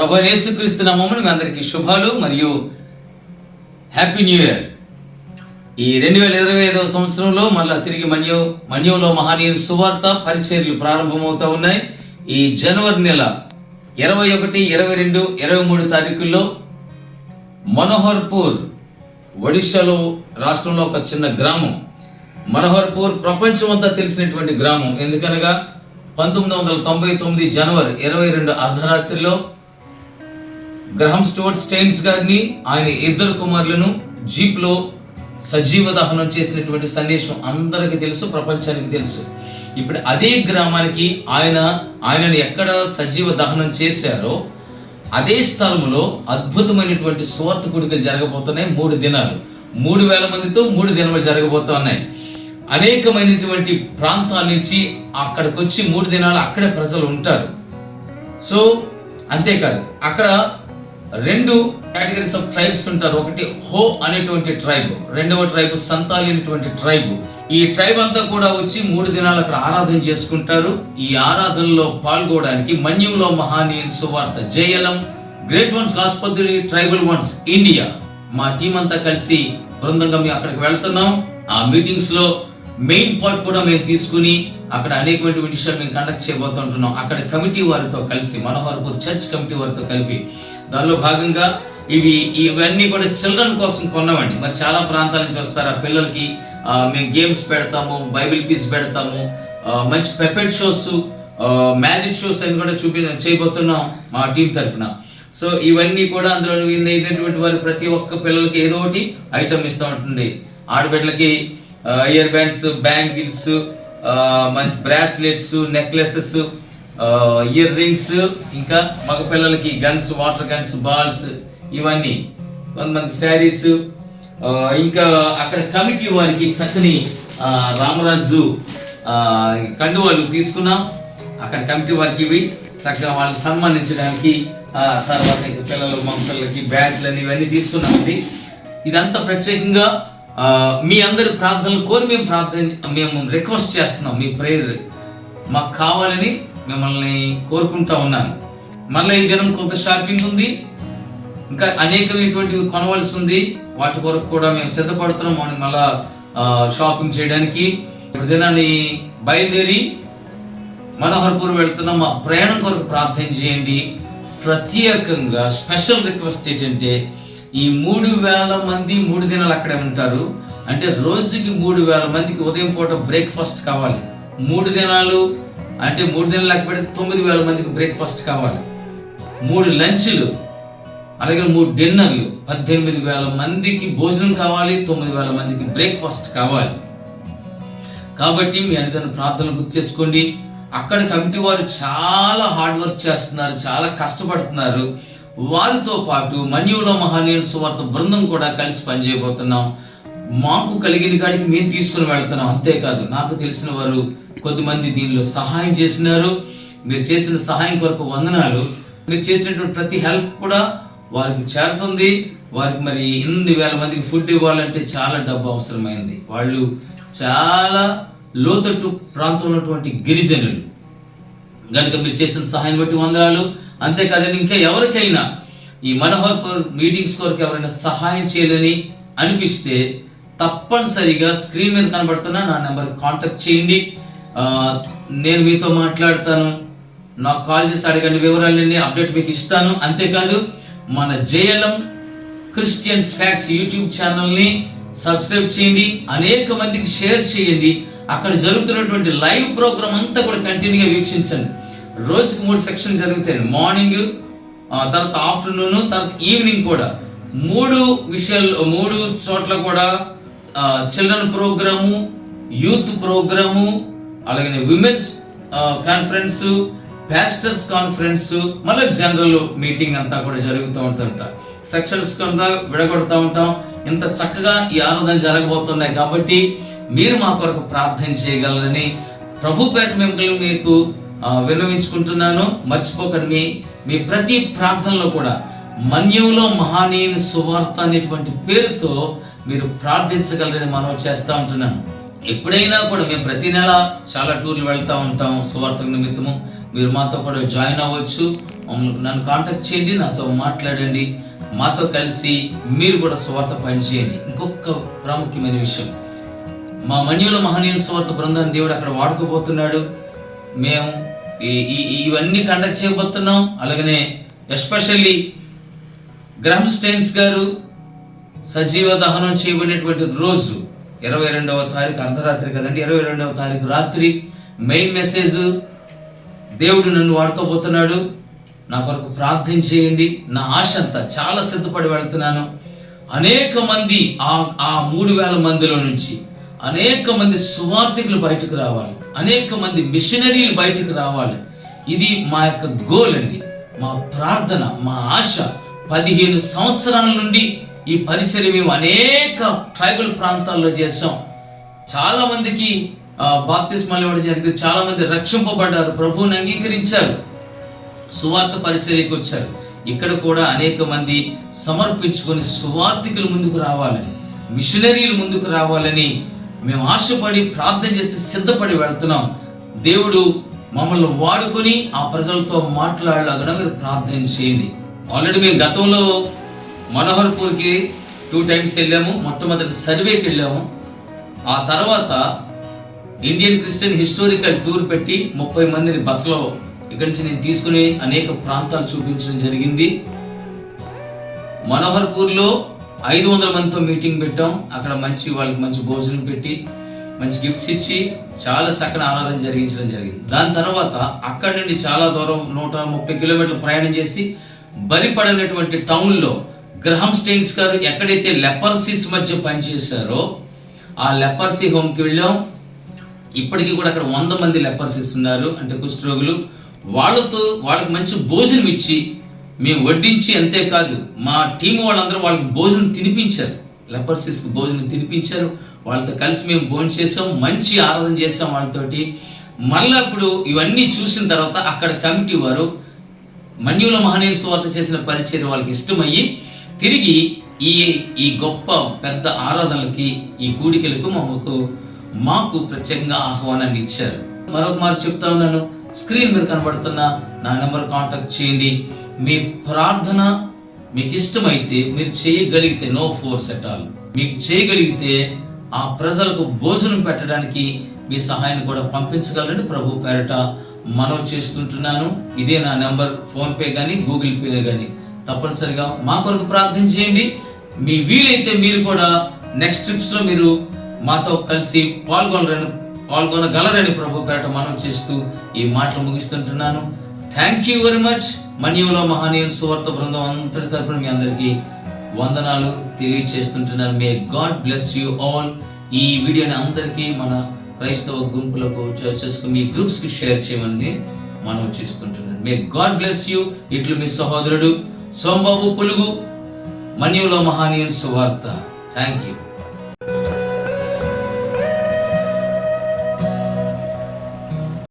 Shalom ప్రభు యేసుక్రీస్తు నామములు మీ అందరికీ శుభాలు మరియు హ్యాపీ న్యూ ఇయర్. ఈ రెండు వేల ఇరవై ఐదవ సంవత్సరంలో మళ్ళా తిరిగి మన్యో మన్యంలో మహనీయుల సువార్త పరిచర్యలు ప్రారంభమవుతా ఉన్నాయి. ఈ జనవరి నెల ఇరవై ఒకటి ఇరవై రెండు ఇరవై మూడు తారీఖుల్లో మనోహర్పూర్ ఒడిశాలో రాష్ట్రంలో ఒక చిన్న గ్రామం. మనోహర్పూర్ ప్రపంచం అంతా తెలిసినటువంటి గ్రామం. ఎందుకనగా పంతొమ్మిది వందల తొంభై తొమ్మిది జనవరి ఇరవై రెండు అర్ధరాత్రిలో గ్రహం స్టోర్ స్టెయిన్స్ గారిని ఆయన ఇద్దరు కుమారులను జీప్లో సజీవ దహనం చేసినటువంటి సందేశం అందరికీ తెలుసు ప్రపంచానికి తెలుసు. ఇప్పుడు అదే గ్రామానికి ఆయన ఆయనను ఎక్కడ సజీవ దహనం చేశారో అదే స్థలములో అద్భుతమైనటువంటి సువార్త కుడికలు జరగబోతున్నాయి మూడు దినాలు. మూడు వేల మందితో మూడు దినాలు జరగబోతున్నాయి. అనేకమైనటువంటి ప్రాంతాల నుంచి అక్కడికి వచ్చి మూడు దినాలు అక్కడే ప్రజలు ఉంటారు. సో అంతేకాదు అక్కడ రెండు కేటగిరీస్ ఆఫ్ ట్రైబ్స్ ఉంటారు. ఒకటి హో అనేటువంటి ట్రైబ్ రెండవ ట్రైబ్ సంతాలి అనేటువంటి ట్రైబ్ ఈ ట్రైబ్ అంతా కూడా వచ్చి మూడు దినాలు అక్కడ ఆరాధన చేసుకుంటారు. ఈ ఆరాధనలో పాల్గొనడానికి మన్యులో మహానీయుని సువార్త జయలం గ్రేట్ వన్స్ ఆసుపత్రి ట్రైబల్ వన్స్ ఇండియా మా టీం అంతా కలిసి బృందంగా మేము అక్కడికి వెళ్తున్నాం. ఆ మీటింగ్స్లో మెయిన్ పార్ట్ కూడా మేము తీసుకుని అక్కడ అనేకమైన విషయాలు మేము కండక్ట్ చేయబోతుంటున్నాం. అక్కడ కమిటీ వారితో కలిసి మనోహర్పూర్ చర్చ్ కమిటీ వారితో కలిపి దానిలో భాగంగా ఇవి ఇవన్నీ కూడా చిల్డ్రన్ కోసం కొన్నామండి. మరి చాలా ప్రాంతాల నుంచి వస్తారు. ఆ పిల్లలకి మేము గేమ్స్ పెడతాము బైబిల్ క్విజ్ పెడతాము మంచి పెపెట్ షోస్ మ్యాజిక్ షోస్ అని కూడా చూపి చేయబోతున్నాం మా టీం తరఫున. సో ఇవన్నీ కూడా అందులో అయినటువంటి వారు ప్రతి ఒక్క పిల్లలకి ఏదో ఒకటి ఐటమ్ ఇస్తూ ఉంటుంది. ఆడబిడ్డలకి ఇయర్ బ్యాండ్స్ బ్యాంగిల్స్ మంచి బ్రాస్లెట్స్ నెక్లెసెస్ ఇయర్ రింగ్స్ ఇంకా మగ పిల్లలకి గన్స్ వాటర్ గన్స్ బాల్స్ ఇవన్నీ. కొంతమంది శారీస్ ఇంకా అక్కడ కమిటీ వారికి చక్కని రామరాజు ఆ, కండువాలు తీసుకున్నాం. అక్కడ కమిటీ వారికి ఇవి. చక్కగా వాళ్ళని సన్మానించడానికి తర్వాత ఇంకా పిల్లలు మా పిల్లలకి అని ఇవన్నీ తీసుకున్నామండి ఇదంతా ప్రత్యేకంగా మీ అందరి ప్రార్థనలు కోరి మేము ప్రార్థన మేము రిక్వెస్ట్ చేస్తున్నాం మీ ప్రేయర్ మాకు కావాలని మిమ్మల్ని కోరుకుంటా ఉన్నాను. మళ్ళీ ఈ దినం కొంత షాపింగ్ ఉంది. ఇంకా అనేకమైనటువంటివి కొనవలసి ఉంది. వాటి కొరకు కూడా మేము సిద్ధపడుతున్నాం. మార్నింగ్ మళ్ళా షాపింగ్ చేయడానికి. ఇప్పుడు దినాన్ని బయలుదేరి మనోహర్పూర్ వెళ్తున్నాం. మా ప్రయాణం కొరకు ప్రార్థన చేయండి. ప్రత్యేకంగా స్పెషల్ రిక్వెస్ట్ ఏంటంటే ఈ మూడు వేల మంది మూడు దినాలు అక్కడే ఉంటారు. అంటే రోజుకి మూడు వేల మందికి ఉదయం పూట బ్రేక్ఫాస్ట్ కావాలి. మూడు దినాలు అంటే మూడు దినాలు లేకపోతే పెడితే తొమ్మిది వేల మందికి బ్రేక్ఫాస్ట్ కావాలి. మూడు లంచ్లు అలాగే మూడు డిన్నర్లు పద్దెనిమిది వేల మందికి భోజనం కావాలి తొమ్మిది వేల మందికి బ్రేక్ఫాస్ట్ కావాలి. కాబట్టి మీ అనితన ప్రార్థనలు గుర్తు చేసుకోండి. అక్కడ కమిటీ వారు చాలా హార్డ్ వర్క్ చేస్తున్నారు చాలా కష్టపడుతున్నారు. వారితో పాటు మన్యులో మహానీయుల సువార్త బృందం కూడా కలిసి పనిచేయబోతున్నాం. మాకు కలిగిన కాడికి మేము తీసుకుని వెళ్తున్నాం. అంతేకాదు నాకు తెలిసిన వారు కొద్దిమంది దీనిలో సహాయం చేసినారు. మీరు చేసిన సహాయం కొరకు వందనాలు. మీరు చేసినటువంటి ప్రతి హెల్ప్ కూడా వారికి చేరుతుంది. వారికి మరి ఎనిమిది వేల మందికి ఫుడ్ ఇవ్వాలంటే చాలా డబ్బు అవసరమైంది. వాళ్ళు చాలా లోతట్టు ప్రాంతంలో ఉన్నటువంటి గిరిజనులు. కనుక మీరు చేసిన సహాయం బట్టి వందనాలు. అంతేకాదని ఇంకా ఎవరికైనా ఈ మనోహర్పూర్ మీటింగ్స్ కొరకు ఎవరైనా సహాయం చేయాలని అనిపిస్తే తప్పనిసరిగా స్క్రీన్ మీద కనబడుతున్న నా నెంబర్ కాంటాక్ట్ చేయండి. నేను మీతో మాట్లాడతాను. నాకు కాల్ చేసి అడగండి వివరాలన్నీ అప్డేట్ మీకు ఇస్తాను. అంతేకాదు మన జేఎల్ఎం క్రిస్టియన్ ఫ్యాక్ట్స్ యూట్యూబ్ ఛానల్ని సబ్స్క్రైబ్ చేయండి. అనేక మందికి షేర్ చేయండి. అక్కడ జరుగుతున్నటువంటి లైవ్ ప్రోగ్రామ్ అంతా కూడా కంటిన్యూగా వీక్షించండి. రోజుకి మూడు సెక్షన్ జరుగుతాయి. మార్నింగ్ తర్వాత ఆఫ్టర్నూన్ తర్వాత ఈవినింగ్ కూడా. మూడు విషయాలు మూడు చోట్ల కూడా చిల్డ్రన్ ప్రోగ్రాము యూత్ ప్రోగ్రాము అలాగే విమెన్స్ కాన్ఫరెన్స్ ప్యాస్టర్స్ కాన్ఫరెన్స్ మళ్ళీ జనరల్ మీటింగ్ అంతా కూడా జరుగుతూ ఉంటుందంట. సెక్షన్స్ అంతా విడగొడుతూ ఉంటాం. ఇంత చక్కగా ఈ ఆరాధన జరగబోతున్నాయి కాబట్టి మీరు మా కొరకు ప్రార్థన చేయగలరని ప్రభు పేట మిమ్మల్ని మీకు విన్నవించుకుంటున్నాను. మర్చిపోకండి మీ మీ ప్రతి ప్రార్థనలో కూడా మన్యంలో మహానీయుని సువార్త అనేటువంటి పేరుతో మీరు ప్రార్థించగలరని మనం చేస్తూ ఉంటున్నాను. ఎప్పుడైనా కూడా మేము ప్రతి నెల చాలా టూర్లు వెళ్తూ ఉంటాం సువార్త నిమిత్తము. మీరు మాతో కూడా జాయిన్ అవ్వచ్చు. నన్ను కాంటాక్ట్ చేయండి నాతో మాట్లాడండి. మాతో కలిసి మీరు కూడా స్వార్థ పని చేయండి. ఇంకొక ప్రాముఖ్యమైన విషయం. మా మన్యుల మహనీయుల స్వార్థ బృందాన్ని దేవుడు అక్కడ వాడుకోబోతున్నాడు. మేము ఈ- ఇవన్నీ కండక్ట్ చేయబోతున్నాం. అలాగనే ఎస్పెషల్లీ గ్రామ్ స్టైన్స్ గారు సజీవ దహనం చేయబడినటువంటి రోజు ఇరవై రెండవ తారీఖు అర్ధరాత్రి కదండి ఇరవై రెండవ తారీఖు రాత్రి మెయిన్ మెసేజ్ దేవుడు నన్ను వాడుకోబోతున్నాడు. నా కొరకు ప్రార్థన చేయండి. నా ఆశ అంతా చాలా సిద్ధపడి వెళ్తున్నాను. అనేక మంది ఆ ఆ మూడు వేల మందిలో నుంచి అనేక మంది సువార్థికులు బయటకు రావాలి. అనేక మంది మిషనరీలు బయటకు రావాలి. ఇది మా యొక్క గోల్ అండి. మా ప్రార్థన మా ఆశ పదిహేను సంవత్సరాల నుండి ఈ పరిచర్య మేము అనేక ట్రైబల్ ప్రాంతాల్లో చేసాం చాలా మందికి బాప్తిస్మాలు ఇవ్వడం జరిగింది. చాలా మంది రక్షింపబడ్డారు. ప్రభువుని అంగీకరించారు. సువార్త పరిచర్యకు వచ్చారు. ఇక్కడ కూడా అనేక మంది సమర్పించుకొని సువార్థికులు ముందుకు రావాలని మిషనరీలు ముందుకు రావాలని మేము ఆశపడి ప్రార్థన చేసి సిద్ధపడి వెళ్తున్నాం. దేవుడు మమ్మల్ని వాడుకొని ఆ ప్రజలతో మాట్లాడలాగా మీరు ప్రార్థన చేయండి. ఆల్రెడీ మేము గతంలో మనోహర్పూర్కి టూ టైమ్స్ వెళ్ళాము మొట్టమొదటి సర్వేకి వెళ్ళాము. ఆ తర్వాత ఇండియన్ క్రిస్టియన్ హిస్టారికల్ టూర్ పెట్టి ముప్పై మందిని బస్సులో ఇక్కడి నుంచి నేను తీసుకుని అనేక ప్రాంతాలు చూపించడం జరిగింది. మనోహర్పూర్లో ఐదు వందల మందితో మీటింగ్ పెట్టాం. అక్కడ మంచి వాళ్ళకి మంచి భోజనం పెట్టి మంచి గిఫ్ట్స్ ఇచ్చి చాలా చక్కని ఆరాధన జరిగించడం జరిగింది. దాని తర్వాత అక్కడి నుండి చాలా దూరం నూట ముప్పై కిలోమీటర్లు ప్రయాణం చేసి బరిపడనటువంటి టౌన్లో గ్రహం స్టెయిన్స్ గారు ఎక్కడైతే లెపర్సీస్ మధ్య పనిచేశారో ఆ లెపర్సీ హోమ్కి వెళ్ళాం. ఇప్పటికీ కూడా అక్కడ వంద మంది లెపర్సీస్ ఉన్నారు అంటే కుష్ఠరోగులు. వాళ్ళతో వాళ్ళకి మంచి భోజనం ఇచ్చి మేము వడ్డించి అంతేకాదు మా టీం వాళ్ళందరూ వాళ్ళకి భోజనం తినిపించారు. లెపర్సీస్కి భోజనం తినిపించారు. వాళ్ళతో కలిసి మేము భోజనం చేసాం మంచి ఆరాధన చేసాం వాళ్ళతోటి. మళ్ళీ అప్పుడు ఇవన్నీ చూసిన తర్వాత అక్కడ కమిటీ వారు మన్యుల మహనీయుల సువార్త చేసిన పరిచయం వాళ్ళకి ఇష్టమయ్యి తిరిగి ఈ ఈ గొప్ప పెద్ద ఆరాధనలకి ఈ కూడికలకు మాకు మాకు ప్రత్యేకంగా ఆహ్వానాన్ని ఇచ్చారు. మరొక చెప్తా ఉన్నాను. స్క్రీన్ మీద కనబడుతున్న నా నెంబర్ కాంటాక్ట్ చేయండి. మీ ప్రార్థన మీకు ఇష్టమైతే మీరు చేయగలిగితే నో ఫోర్స్ ఎట్ ఆల్. మీకు చేయగలిగితే ఆ ప్రజలకు భోజనం పెట్టడానికి మీ సహాయాన్ని కూడా పంపించగలరని ప్రభు పేరట మనం చేస్తుంటున్నాను. ఇదే నా నెంబర్. ఫోన్పే కానీ గూగుల్ పే కానీ తప్పనిసరిగా మా కొరకు ప్రార్థన చేయండి. మీ వీలైతే మీరు కూడా నెక్స్ట్ ట్రిప్స్లో మీరు మాతో కలిసి పాల్గొనరని పాల్గొనగలరని ప్రభు పేరట మనం చేస్తూ ఈ మాటలు ముగిస్తుంటున్నాను. థ్యాంక్ యూ వెరీ మచ్ మన్యంలో మహనీయుల సువార్త బృందం అంతటి తరపున మీ అందరికీ వందనాలు తెలియచేస్తుంటున్నాను. May God bless you all ఈ వీడియోని అందరికీ మన క్రైస్తవ గుంపులకు చర్చెస్కు మీ గ్రూప్స్కి షేర్ చేయమని మనం చేస్తుంటున్నాను. మే గాడ్ బ్లెస్ యూ ఇట్లు మీ సహోదరుడు. సోంబాబు పులుగు మన్యుల మహానీయుల సువార్త. Thank you